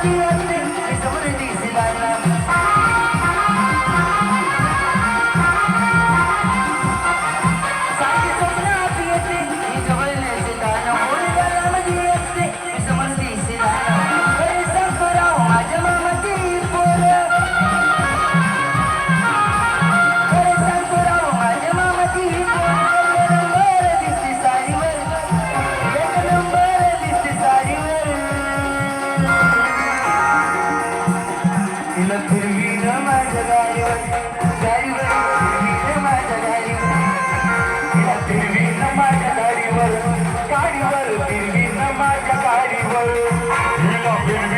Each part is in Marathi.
Thank you. We're not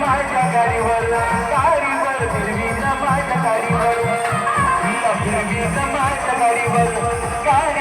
माझ्या गाडीवर गाडीवर फिरवीन माझ्या गाडीवर फिरवीन माझ्या गाडीवर